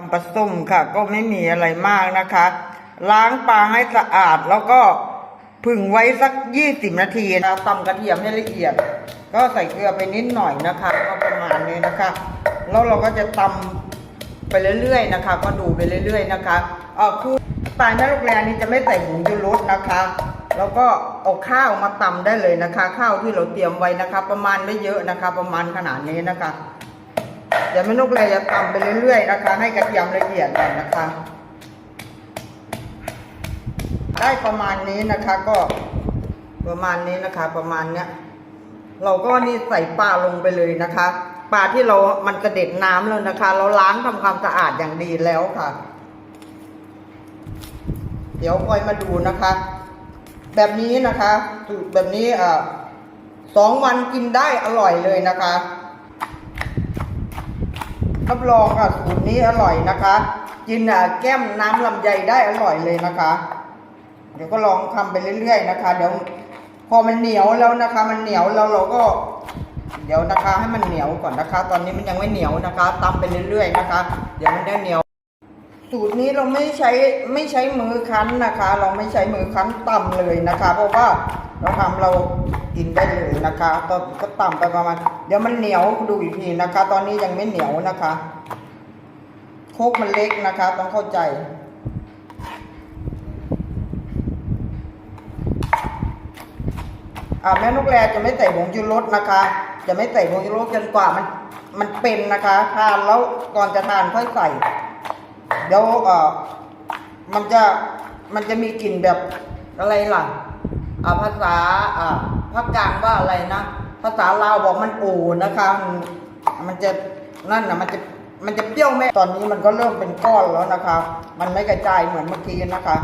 ทำปลาส้มค่ะ ก็ไม่มีอะไรมากนะคะ ล้างปลาให้สะอาดแล้วก็ผึ่งไว้สักยี่สิบนาทีนะตำกระเทียมให้ละเอียด ก็ใส่เกลือไปนิดหน่อยนะคะ ก็ประมาณนี้นะคะ แล้วเราก็จะตำไปเรื่อยๆนะคะ ก็ดูไปเรื่อย ๆนะคะเออคือสไตล์แม่ลูกแรนี่จะไม่ใส่ผงชูรสนะคะ แล้วก็เอาข้าวมาตำได้เลยนะคะ ข้าวที่เราเตรียมไว้นะคะ ประมาณไม่เยอะนะคะ ประมาณขนาดนี้นะคะ เดี๋ยวแม่นกเลยจะตำไปเรื่อยๆนะคะ ให้กระเทียมละเอียดก่อนนะคะ ได้ประมาณนี้นะคะก็ประมาณนี้นะคะประมาณเนี้ยเราก็นี่ใส่ปลาลงไปเลยนะคะ ปลาที่เรา มันกระเด็ดน้ำแล้วนะคะ เราล้างทำความสะอาดอย่างดีแล้วค่ะ เดี๋ยวคอยมาดูนะคะ แบบนี้นะคะแบบนี้อ่าสองวันกินได้อร่อยเลยนะคะ รับรองค่ะสูตรนี้อร่อยนะคะ กินอะแก้มน้ำลำไยได้อร่อยเลยนะคะ เดี๋ยวก็ลองทำไปเรื่อย ๆ นะคะ เดี๋ยวพอมันเหนียวแล้วนะคะ มันเหนียวแล้วเราก็ เดี๋ยวนะคะให้มันเหนียวก่อนนะคะ ตอนนี้มันยังไม่เหนียวนะคะตำไปเรื่อย ๆ นะคะ เดี๋ยวมันได้เหนียว สูตรนี้เราไม่ใช้ไม่ใช้มือคั้นนะคะ เราไม่ใช้มือคั้นตำเลยนะคะ เพราะว่าเราทำเรา กินได้เลยนะคะตอนก็ต่ำไปประมาณเดี๋ยวมันเหนียวดูอีกทีนะคะ ตอนนี้ยังไม่เหนียวนะคะ โคกมันเล็กนะคะ ต้องเข้าใจ อ่าแม่นกแรจะไม่ใส่ผงชูรสนะคะ จะไม่ใส่ผงชูรสจนกว่ามันมันเป็นนะคะทานแล้วก่อนจะทานค่อยใส่ เดี๋ยวเอ่อมันจะมันจะมีกลิ่นแบบอะไรล่ะอ่าภาษาอ่า ภาคกลางว่าอะไรนะ ภาษาลาวบอกมันโอนะคะมันจะนั่นนะมันจะมันจะเปรี้ยวแม่ตอนนี้มันก็เริ่มเป็นก้อนแล้วนะคะ มันไม่กระจายเหมือนเมื่อกี้นะคะ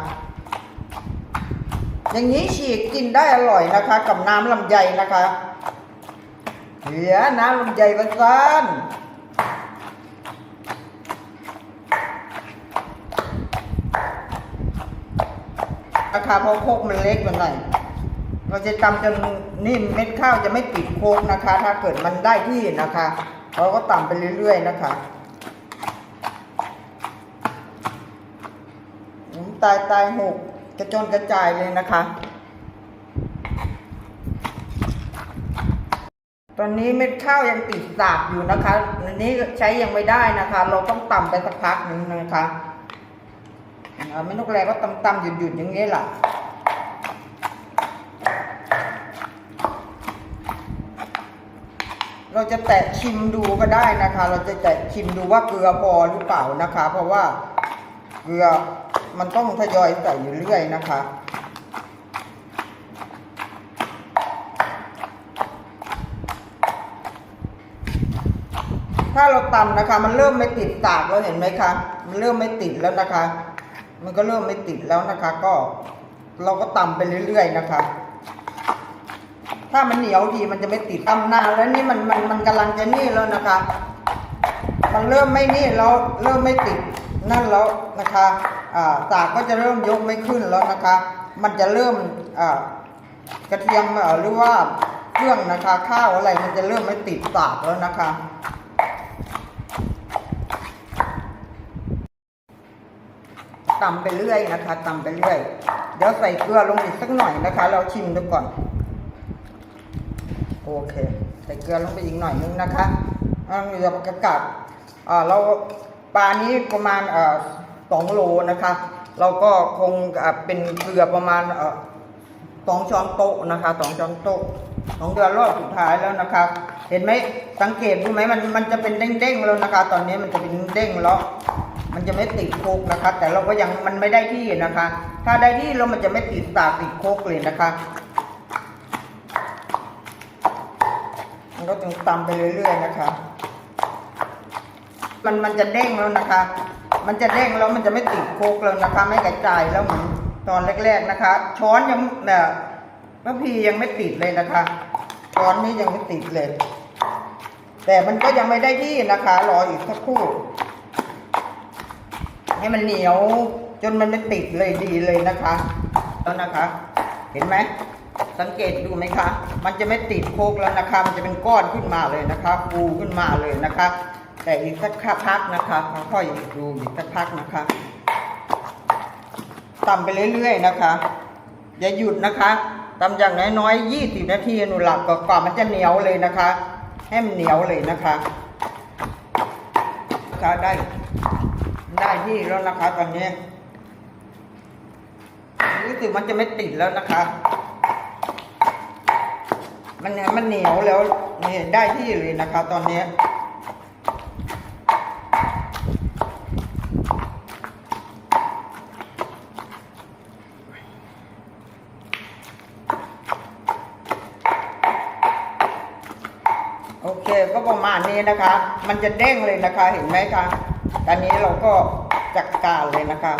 อย่างนี้ฉีกกินได้อร่อยนะคะ กับน้ำลำไยนะคะเหลือน้ำลำไยประซานนะคะเพราะโคกมันเล็กไปหน่อย เราจะตำจนนิ่มเม็ดข้าวจะไม่ติดโคกนะคะ ถ้าเกิดมันได้ที่นะคะ เราก็ตำไปเรื่อย ๆ นะคะอืมตายตายหกกระจนกระจายเลยนะคะ ตอนนี้เม็ดข้าวยังติดสากอยู่นะคะอันนี้ใช้ยังไม่ได้นะคะ เราต้องต่ำไปสักพักหนึ่งนะคะอ่าไม่นกแรก็ต่ำๆหยุดๆอย่างนี้แหละ เราจะแตะชิมดูก็ได้นะคะ เราจะแตะชิมดูว่าเกลือพอหรือเปล่านะคะ เพราะว่าเกลือมันต้องทยอยใส่อยู่เรื่อยนะคะถ้าเราตำนะคะ มันเริ่มไม่ติดสากแล้วเห็นไหมคะมันเริ่มไม่ติดแล้วนะคะ มันก็เริ่มไม่ติดแล้วนะคะ ก็เราก็ตำไปเรื่อย ๆ นะคะ ถ้ามันเหนียวดีมันจะไม่ติดตำนานแล้วนี่มันมันมันกำลังจะนี่แล้วนะคะ มันเริ่มไม่นี่แล้วเริ่มไม่ติดนั่นแล้วนะคะอ่าสากก็จะเริ่มยกไม่ขึ้นแล้วนะคะ มันจะเริ่มอ่ากระเทียมหรือว่าเครื่องนะคะข้าวอะไรมันจะเริ่มไม่ติดสากแล้วนะคะตำไปเรื่อยนะคะตำไปเรื่อย เดี๋ยวใส่เกลือลงอีกสักหน่อยนะคะ เราชิมดูก่อน โอเคใส่เกลือลงไปอีกหน่อยนึงนะคะอ่าเดี๋ยวกระกัดอ่าเราปลานี้ประมาณสองโลนะคะ เราก็คงเป็นเกลือประมาณสองช้อนโต๊ะนะคะสองช้อนโต๊ะสองเดือนรอบสุดท้ายแล้วนะคะ เห็นไหมสังเกตดูไหมมันมันจะเป็นเด้งๆแล้วนะคะ ตอนนี้มันจะเป็นเด้งแล้วมันจะไม่ติดโคกนะคะ แต่เราก็ยังมันไม่ได้ที่นะคะ ถ้าได้ที่เรามันจะไม่ติดสากติดโคกเลยนะคะ มัน ก็ต้องตำไปเรื่อยๆนะคะ มันมันจะเด้งแล้วนะคะ มันจะเด้งแล้วมันจะไม่ติดโคกแล้วนะคะ ไม่กระจายแล้วเหมือนตอนแรก ๆนะคะ ช้อนยังแบบพระพียังไม่ติดเลยนะคะ ช้อนนี้ยังไม่ติดเลย แต่มันก็ยังไม่ได้ที่นะคะ รออีกสักครู่ ให้มันเหนียวจนมันไม่ติดเลยดีเลยนะคะแล้วนะคะ เห็นไหม สังเกตดูไหมคะ มันจะไม่ติดโคกแล้วนะคะ มันจะเป็นก้อนขึ้นมาเลยนะคะฟูขึ้นมาเลยนะคะ แต่อีกสักพักนะคะค่อยๆดูอีกสักพักนะคะตำไปเรื่อยๆนะคะ อย่าหยุดนะคะตำอย่างน้อยๆยี่สิบนาทีหนูหลับกว่ามันจะเหนียวเลยนะคะ ให้มันเหนียวเลยนะคะคะได้ ได้ที่แล้วนะคะตอนนี้รู้สึกมันจะไม่ติดแล้วนะคะ มันมันเหนียวแล้วนี่ได้ที่เลยนะคะ ตอนนี้โอเคก็ประมาณนี้นะคะ มันจะเด้งเลยนะคะเห็นไหมคะตอนนี้เราก็จัดการเลยนะคะ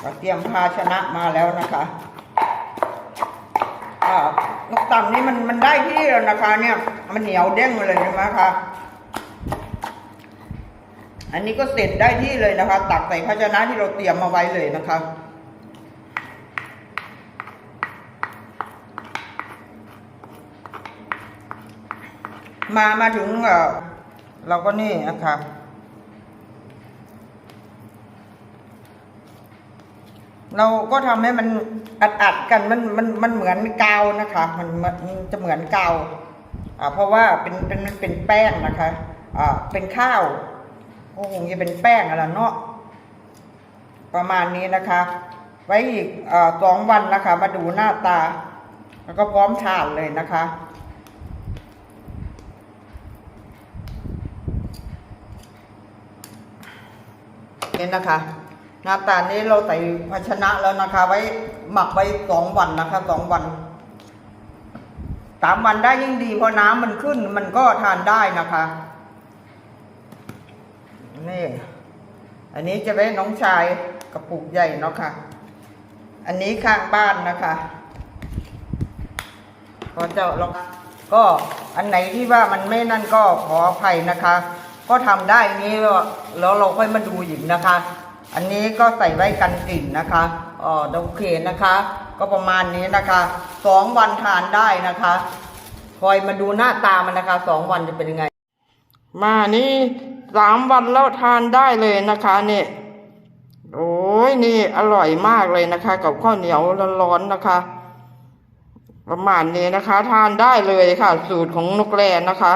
เราเตรียมภาชนะมาแล้วนะคะ นกต่ำนี่มันมันได้ที่แล้วนะคะ เนี่ย มันเหนียวเด้งมาเลยใช่ไหมคะอันนี้ก็เสร็จได้ที่เลยนะคะ ตักใส่ภาชนะที่เราเตรียมมาไว้เลยนะคะมามาถึงเราก็นี่นะครั เราก็ทำให้มันอัดอัดๆกันมันมันมันเหมือนกาวนะคะ มันมันจะเหมือนกาวอ่าเพราะว่าเป็นเป็นมันเป็นแป้งนะคะอ่าเป็นข้าวก็คงจะเป็นแป้งอะไรเนาะประมาณนี้นะคะ ไว้อีกอสองวันนะคะ มาดูหน้าตา แล้วก็พร้อมทานเลยนะคะนี่นะคะ น้าตานี้เราใส่ภาชนะแล้วนะคะ ไว้หมักไว้สองวันนะคะสองวันสามวันได้ยิ่งดีเพราะน้ำมันขึ้นมันก็ทานได้นะคะ นี่ อันนี้จะไว้น้องชายกระปุกใหญ่เนาะค่ะ อันนี้ข้างบ้านนะคะก็จะลองก็อันไหนที่ว่ามันไม่นั่นก็ขออภัยนะคะ ก็ทำได้นี้แล้วเราค่อยมาดูอีกนะคะ อันนี้ก็ใส่ไว้กันกลิ่นนะคะอ๋อโอเคนะคะ ก็ประมาณนี้นะคะสองวันทานได้นะคะคอยมาดูหน้าตามันนะคะสองวันจะเป็นยังไง มานี่สามวันแล้วทานได้เลยนะคะเนี่ยโอ้ยนี่อร่อยมากเลยนะคะ กับข้าวเหนียวร้อนๆนะคะ ประมาณนี้นะคะ ทานได้เลยค่ะ สูตรของนกแรนะคะ